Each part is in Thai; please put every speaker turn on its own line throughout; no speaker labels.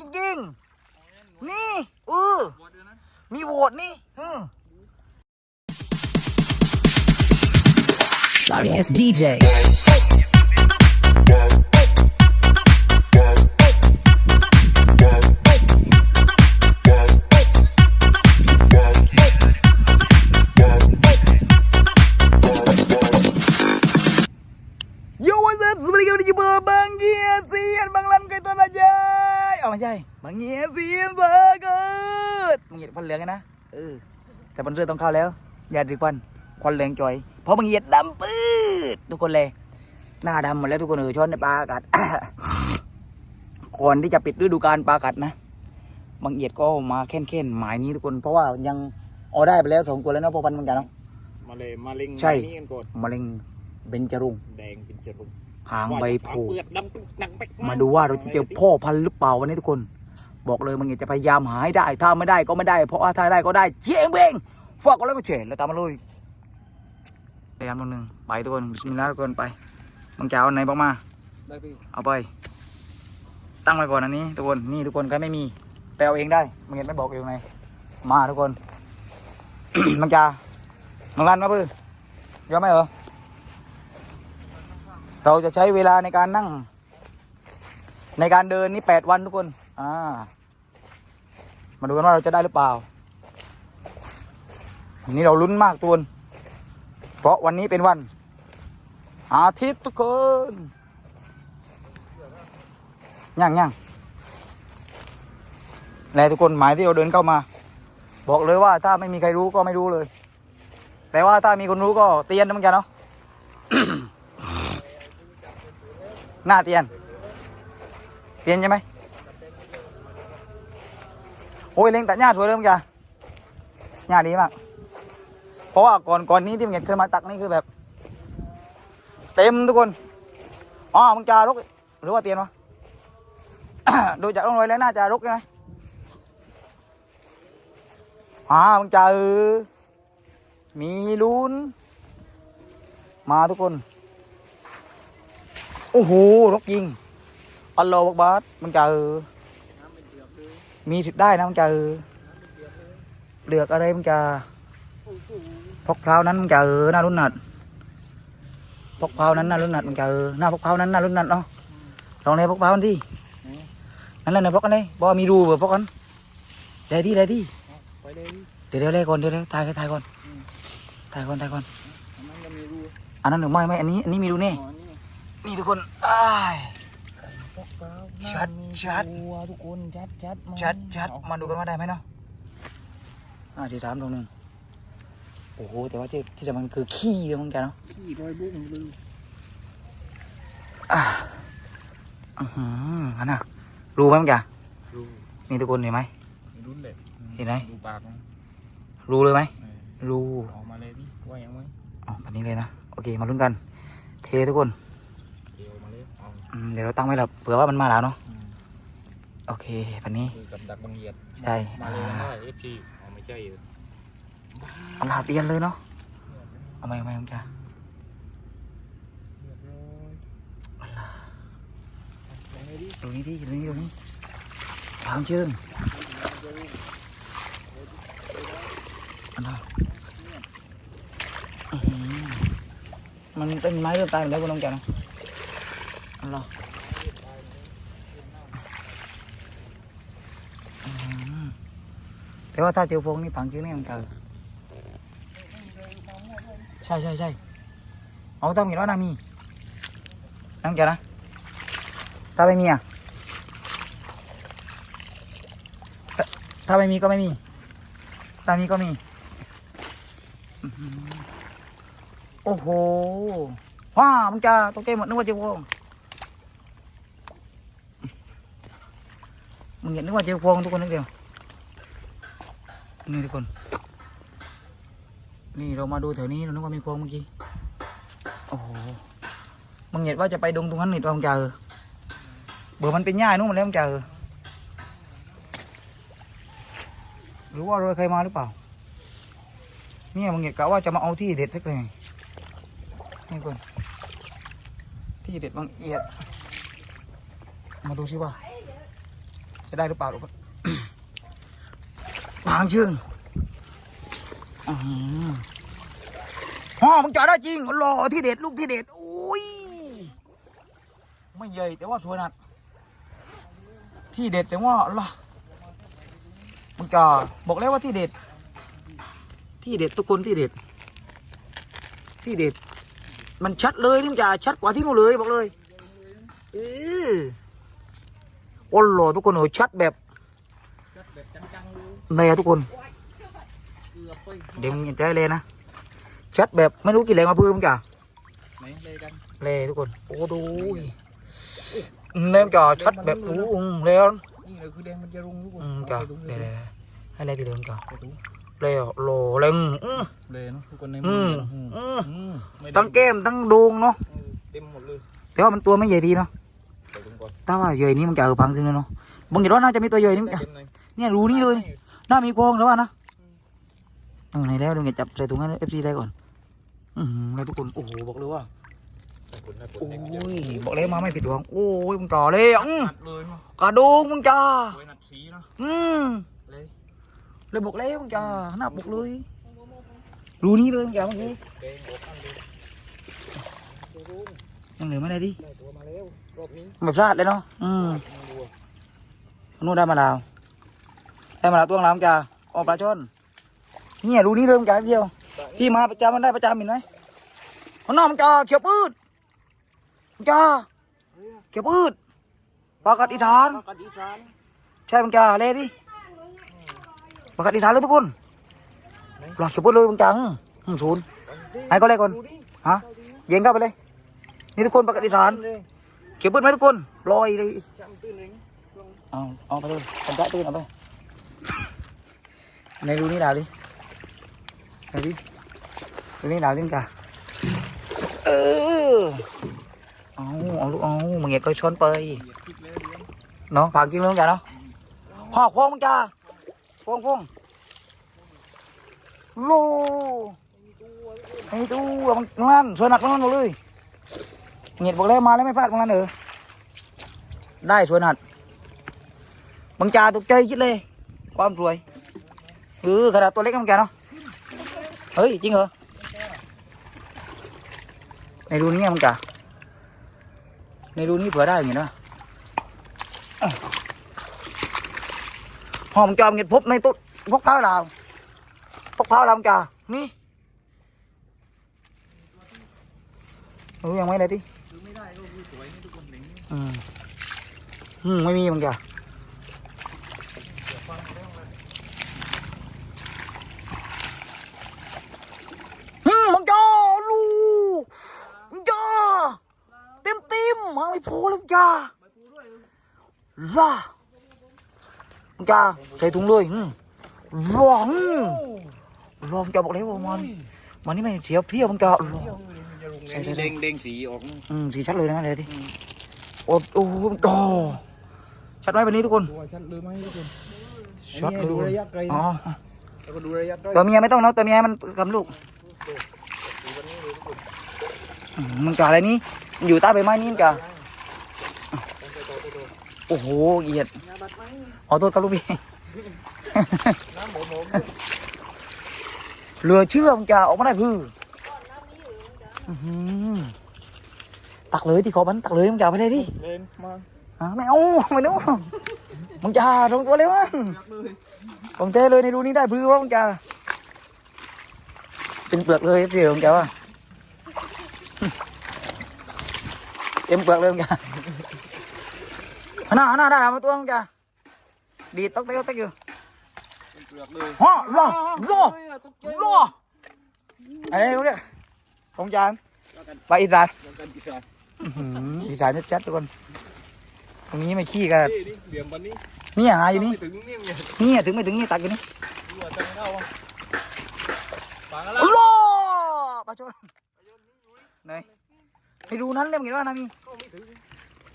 จริงๆ นี่เออมีโหวตนี่เออ
Sorry ass DJ.
Yo what's up สวัสดีครับวันนี้อยู่เบอร์บางเงียเซียนบางลำไก่ตัวนะยาย เอาไม่ใช่บางเงียเซียนเบอร์เกิดบางเงียพันเหลืองไงนะเออแต่บนเรือต้องเข้าแล้ว อย่าดีควันควันเหลืองจ่อย เพราะบางเงียดำปื้ดทุกคนเลย หน้าดำหมดแล้วทุกคนเออช้อนในปลากัดก่อนที่จะปิดฤดูกาลปลากัดนะบางเอียดก็มาเค้นเค้นๆหมายนี้ทุกคน เพราะว่ายังออได้ไปแล้วสองตัวแล้วเนาะพอพันเหมือนกันเนาะ
มาเลยมาเล็ง
ใช่
นี่กันกด
มะเร็งเบญจรงค์
แดงเป็นเชื้อรุง
หางใบโพ
เปลือกดำปึ๊กหนังไป
มาดูว่าเราจะเจอพ่อพันธุ์หรือเปล่าวันนี้ทุกคน บอกเลยบางเอียดจะพยายามหาให้ได้ ถ้าไม่ได้ก็ไม่ได้ เพราะว่าถ้าได้ก็ได้เจ๊งเบงฝากกันแล้วก็เฉยแล้วตามมาเลยพยายามตัวหนึ่งไปทุกคนบิสมิลลาห์ทุกคนไปมึงจะเอาอันไหนบ้างมา
ได้พี่
เอาไป ตั้งไว้ก่อนอันนี้ ทุกคนนี่ทุกคนใครไม่มีไปเอาเองได้มึงเห็นไม่บอกอยู่ไงมาทุกคนมังจามังรันมาปื้อยอมไหมเหรอ เราจะใช้เวลาในการนั่ง ในการเดินนี่แปดวันทุกคน อ่า มาดูกันว่าเราจะได้หรือเปล่าวันนี้เราลุ้นมากทุกคนเพราะวันนี้เป็นวัน อาทิตย์ทุกคนย่างย่างแล้วทุกคนหมายที่เราเดินเข้ามา บอกเลยว่าถ้าไม่มีใครรู้ก็ไม่รู้เลย แต่ว่าถ้ามีคนรู้ก็เตียนนะเหมือนกันเนาะ หน้าเตียน เตียนใช่ไหมโอ้ยเล็งตัดหญ้าสวยเลยมึงจ้ะหญ้าดีมาก เพราะว่าก่อนก่อนนี้ที่มึงเห็นเคยมาตักนี่คือแบบ เต็มทุกคนอ๋อมึงจารกหรือว่าเตียนวะดูจากร่องรอยแล้วน่าจะรกใช่ไหมอ่ามึงเจอมีลุ้นมาทุกคน โอ้โหรกยิง อัลโลบักบาสมึงเจอมีสิทธิ์ได้นะมึงเจอเปลือกอะไรมึงจะพกพร้าวนั้นมึงเจอหน้ารุ่นหนัดพกพร้าวนั้นหน้ารุ่นหนัดมึงเจอหน้าพกพร้าวนั้นหน้ารุ่นหนัดเนาะลองเลยพกพร้าวมันดินั่นแหละในพกกันเลยบอมีรูเบอร์พกกันเดี๋ยวที่เดี๋ยวที่
เดี๋
ยวเดี๋ยวเลยก่อนเดี๋ยวเดี๋ยวถ่ายถ่ายก่อนถ่ายก่อนถ่ายก่อน
อันนั้น
หรือไม่ไม่อันนี้อันนี้มีรูนี่
นี่
ทุกคนอ้าย
พวกเรา
ชัดชัด
ตัวทุกคนชัดชัดมา
ชัดชัด
เอ
มาดูกันว่าได้ไหมเนาะอ่าที่สามตรงหนึ่งโอ้โหแต่ว่าที่ที่สำคัญคือขี้เลยเหมือนกันเนาะ
ขี้รอยบุ้งเลย
อ่าอือหืออันน่ะรูไหมมึงจ้ะ
รู
นี่ทุกคนเห็นไหม
รุนเลย
เห็นไหม
ดูปากมัน
รูเลยไหม
เออ
รู
ออกมาเลยพี่ว่ายังไง
อ๋อแบบนี้เลยนะโอเคมาลุ้นกันเทเลยทุกคน
เดี๋ยวมาเลยเอา
อืมเดี๋ยวเราตั้งไว้แล้วเผื่อว่ามันมาแล้วเนาะ
อืม
โอเคแบบนี้
คือกับดักบางเหยียด
ใช่
มาเลยกันได้เอฟพีอ๋อไม่ใช่อยู่
เอาลาเตียนเลยเนาะเอาไหมเอาไหมมึงจ้ะ
เรียบร้อยไปเลยดิ
ดูนี่ดิดูนี่ดูนี่ทางเชิงอันนั้นอื้อหือมันเป็นไม้เริ่มตายหมดแล้วคุณน้องจ๋านะอันนั้นอื้อ หือแต่ว่าถ้าเจอโฟงนี่ฝังจริงแน่มันเจอใช่ใช่ใช่เอาต้องมีแล้วนะมีน้องจ๋านะถ้าไม่มีอะถ้าไม่มีก็ไม่มีถ้ามีก็มีโอ้โหว้ามึงจะตกใจหมดนึกว่าเจอพวง มึงเห็นนึกว่าเจอพวงทุกคนนึกเดียวนี่ทุกคน นี่เรามาดูแถวนี้เรานึกว่ามีพวงเมื่อกี้โอ้โหมึงเห็นว่าจะไปดงตรงนั้นนี่ตอนเจอเบอร์มันเป็นหญ้านู่นมาแล้วมึงเจอหรือว่าเรือใครมาหรือเปล่า เนี่ยมึงเห็นกะว่าจะมาเอาที่เด็ดสักเลยนี่คนที่เด็ดบางเอียด มาดูสิว่า จะได้หรือเปล่าทุกคนบางชื่งอือ๋อมึงจ่าได้จริงหล่อที่เด็ดลูกที่เด็ดโอ้ยไม่ใหญ่แต่ว่าสวยนัดที่เด็ดแต่ว่าล่ะมึงจ่าบอกแล้วว่าที่เด็ด ที่เด็ดทุกคนที่เด็ด ที่เด็ด มันชัดเลยนี่มึงจ่าชัดกว่าที่นู่นเลยบอกเลยเออ โอ้โหทุกคนเออชัดแบบ
จัดแบบจังๆเลย
ในอะทุกคน
เกือบไป
เดี๋ยวมึงจะได้เลยนะ ชัดแบบไม่รู้กี่แรงมาเพิ่มจ้ะ
ไหนเลยกัน
เลยทุกคน โอ้ดูเล่มจ่อชัดแบบอู้อืมแล้ว
นี่เลยคือแดงมันจะรุงทุกคน
อืมจ้ะ
เอาไปรุง
เดี๋ยว
เลย
ๆให้ได้กี่เดือนจ้ะ
ไปรุง
แล้วโลเล็งอืม
เลยเนาะทุกคนใน
อื
มื
ม
ออืม
อืม
อืมไได้
ทั้งแก้มทั้งดวงเนาะ
เออเต็มหมดเลย
แต่ว่ามันตัวไม่ใหญ่ดีเนาะ
ไปรุง ก่อน
ถ้าว่าใหญ่นี้มันจะเออพังถึงเลยเนาะบางอย่างว่าน่าจะมีตัวใหญ่นี่
ได้
จ้ะ
เต็มเลย
เนี่ยรูนี่เลยน่ามีกองแล้วว่านะเออในแล้วเดี๋ยวเงี้ยจับใส่ถุงให้เอฟซีได้ก่อน อืมแล้วทุกคนโอ้โหบอกเลยว่า
ได้ผลได้ผล
โอ้
ได้ผลเยอะ
ยบอกเลยมาไม่ผิดหวังโอ้ยมึงจ่อเลยอะอื้อ
นัดเลยมั้ง
กระดูกมึงจ้า
สวยนัดสีเนาะ
อืม
เลย
เลยบอกแล้วมึงจ้าหน้าบอกเลยรูนี้เลยมึงจ้าเมื่อกี้
แดงออกข้างเลยไปรุง
ยังเหลือไม่ได้ดิ
ได้ตัวมาแล้วรอบนี้
ไม่พลาดเลยเนาะอืม
มึงดูอะ
นู่นได้มาแล้วได้มาแล้วตัวงลามจ้าออกปลาช่อนเนี่ยรูนี้เลยมึงจ้าเดียว ที่มาประจำมันได้ประจำเห็นไหมมันน้องมึงจ้าเขียวปืดมึงจ้าเขียวปืดปลากัดอีสาน
ปลากระดีสาน
ใช่มึงจ้าเลยดิปลากัดอีสานเลยทุกคนปลาเขียวปืดเลยมึงจ้าอืมศูนย์ให้ก็เลยก่อน
ดูดิ
ฮะเย็นเข้าไปเลย นี่ทุกคนปลากัดอีสาน
เลย
เขียวปืดไหมทุกคนลอยเลย
ช้ำตื้นเลย
เอาเอาไปเลยกันจ้าตื่นเอาไปในรูนี้ดาวดิดาวดิรูนี้ดาวดิมึงจ้าเออเอาเอาลูกเอามึงเงี้ยก็ช้อนไป
เหยียบพริกเลยเลี้ยง
เนาะผักกินเลยมึงจ้าเนาะห่อโค้งมึงจ้าโค้งโค้งโลไอ้ตู้มึงนั่นสวยหนักนั่นหมดเลย เงียบบอกแล้วมาแล้วไม่พลาดมึงนั่นเออได้สวยหนักมึงจาตกใจคิดเลย ความสวยเออขนาดตัวเล็กมึงจ้าเนาะเฮ้ยจริงเหรอในรูนี้มึงจ้าในรูนี้เผื่อได้อย่างงี้นะหอมจอมเงียบพบในตุ๊ดพกเท้าลาวพกเท้าลาวจ่านี่รู้ยังไม่
ช่ก็คือสวยนี่ทุกคนหนิง
อืมอืมไม่มีมึงจ่าอืมมึงจ่าลูกมึงจ่าเต็มเต็มๆมาไม่พอแล้วจ่าล่ามึงจ่าใส่ถุงเลยอืมร้องร้องจ่าบอกแล้วว่ามันมันนี่ไม่เสียเที่ยวมึงจ่าร้อง ใช่ใช่ใช่
เด้งเด้งสีออก
อืมสีชัดเลยนะเลยที่โอ้โอ้โหโอ้ชัดไหมวันนี้ทุกคน
ตัวชัดเลยไหมทุกคน
ชัดเลย
ดูระยะไกล
อ๋อ
แล้วก็ดูระยะใกล้
ตัวเมียไม่ต้องเนาะตัวเมียให้มันกำลูก
ดูวันนี้เลยทุกคน
อืมมึงจ่าอะไรนี่อยู่ใต้ใบไม้นี่มึงจ่า
ต้องไปต่อไปต่อ
โอ้โหเอียด
น้ำบัดไหม
ขอโทษครับลูกพี่
น้ำหมอหมอ
เหลือเชื่อมึงจ่าออกมาได้คืออื้อหือ ตักเลยที่ขอมันตักเลยมึงจ่าไปเลยดิ
เล่นมา
อะไม่เอาไม่รู้มึงจ่าลงตัวเร็วอะ
ยักเลย
ผมเจเลยในรูนี้ได้พลื้อว่ามึงจ่าเป็นเปลือกเลยเดี๋ยวมึงจ่าว่าเต็มเปลือกเลยมึงจ่าหน้าหน้าได้แล้วมาตัวมึงจ่าดีดตอกเต๊กตอกเต๊กอยู่
เป็นเปลือกเลย
ฮะรอรอ
ตกใจ
รออะไรเขาเนี่ย ผมจ่าไปอีสาน
ยังกันอีสาน
อื้อหืออีสานชัดๆทุกคน ตรงนี้ไม่ขี้กัน
นี่นี่เหลี่ยมวันนี้
เนี่ยหาอยู่นี่
ไม่ถึงนี่เนี่ย
เนี่ยถึงไม่ถึงนี่ตักอยู่นี่
ดูว่าจะเข้าอะฝังอะไร
รอปลาชนไหนไปดูนั้นเล่มเห็นว่านามี
เข้าไม่ถึง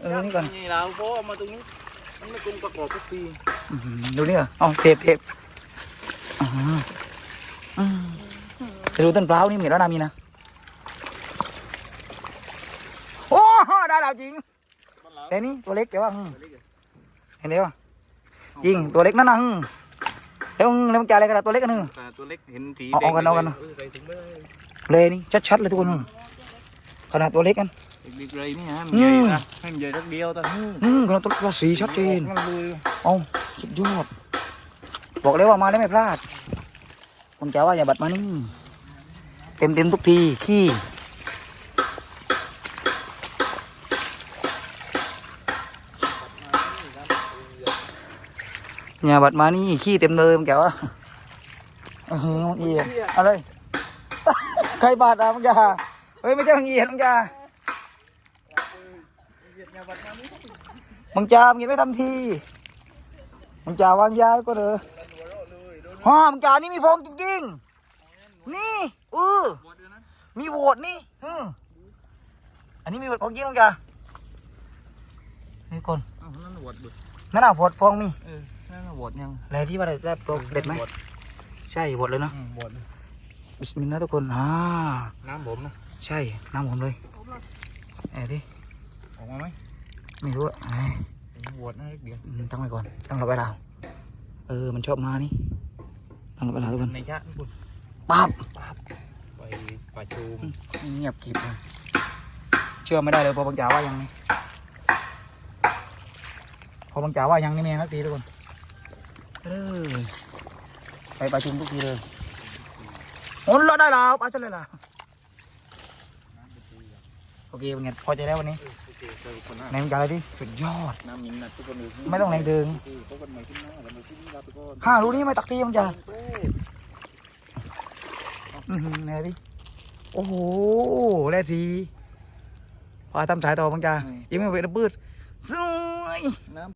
เออนี่ก่อน
นี่เราเพราะเอามาตรงนี้มันไม่ตรงประกอบทุกที
อื้อหือดูนี่ก่อนอ๋อเทปเทปอื้อหืออืมไปดูต้นเปล่าวนี่เห็นว่านามีนะ โอ้ได้แล้วจริง
บ้านเรา
แต่นี่ตัวเล็กแต่ว่าอืมเห็นเดียวจริงตัวเล็กนั่นนะแล้วมึงแล้วมึงจ่ายอะไรกันล่ะตัวเล็กกันนึง
แต่ตัวเล็กเห็นสี
เอาเอากันเอากัน
เออใส่ถุงไปเลย
เลยนี่ชัดๆเลยทุกคนขนาดตัวเล็กกัน
เด็กๆเลยนี่ฮะมัน
อื
ใหญ่
ม
นะให้มันใหญ่สักเดียวแต่หู
อืมขนาดตัวตัวสีชัดเจน
มันเลย
เอาสุดยอดบอกเลยว่ามาแล้วไม่พลาดผมจะว่าอย่าบัดมานี่เต็มเต็มๆทุกทีขี้ อย่าบัดมานี่ขี้เต็มเลยมึงแกว่าเออมึงเอียนอะไรใครบาดอะมึงจะเฮ้ยไม่ใช่มึงเอียนมึงจะมึงจะมึงไม่ทำทีมึงจ่าวางยาไว้ก็เด้อฮ่ามึงจ่านี่มีฟองจริงๆนี่เออ
หมดเลยนะ
มีโหวตนี่อืมอันนี้มีโหวตของจริงมึงจ่านี่คน
อ้าวนั่นหวดบึก
นั่นน่ะโหวตฟองมี
เออ นั่นน่ะหวดยัง
อะไรที่ว่าได้ได้โปรเด็ดไหม
หวด
ใช่โหวตเลยเนาะ
อืมหวด
บิสมิลลาห์ทุกคนอ่า
น้ำผมนะ
ใช่น้ำผมเลยเอ้ยดิ
ออกมาไหม
ไม่รู้อะเอ้ย
หวดนะเล็กเดียว
อืมตั้งไว้ก่อนตั้งเราไปดาวเออมันชอบมานี่ตั้งเราไปดาวทุกคน
ในชาติคุณ
ปั๊บ
ไปป่าชูม
เงียบกริบเลยเชื่อไม่ได้เลยพอบางจ่าว่ายังนี่พอบางจ่าว่ายังนี่แม่งนักตีทุกคน เออไปประชุมทุกทีเลยโอ้เราได้แล้วไปจนเลยล่ะโอเคเป็นไงพอใจแล้ววันนี้
โอเคเจอคนหน้า
ในบางจ่าอะไรที่สุดยอด
น้ำมินนะทุกคนเลย
ไม่ต้องแรงดึง
พบกันใหม่ที่หน้าแล้วมาที่นี่ลาไปก่อน
ห้ารู้นี่ไม่ตักตีบางจ่า
เต้
อือหือไหนดิโอ้โหแร่สีพอทำสายต่อบางจ่ายังไม่เวทปืดสวย
น้ำ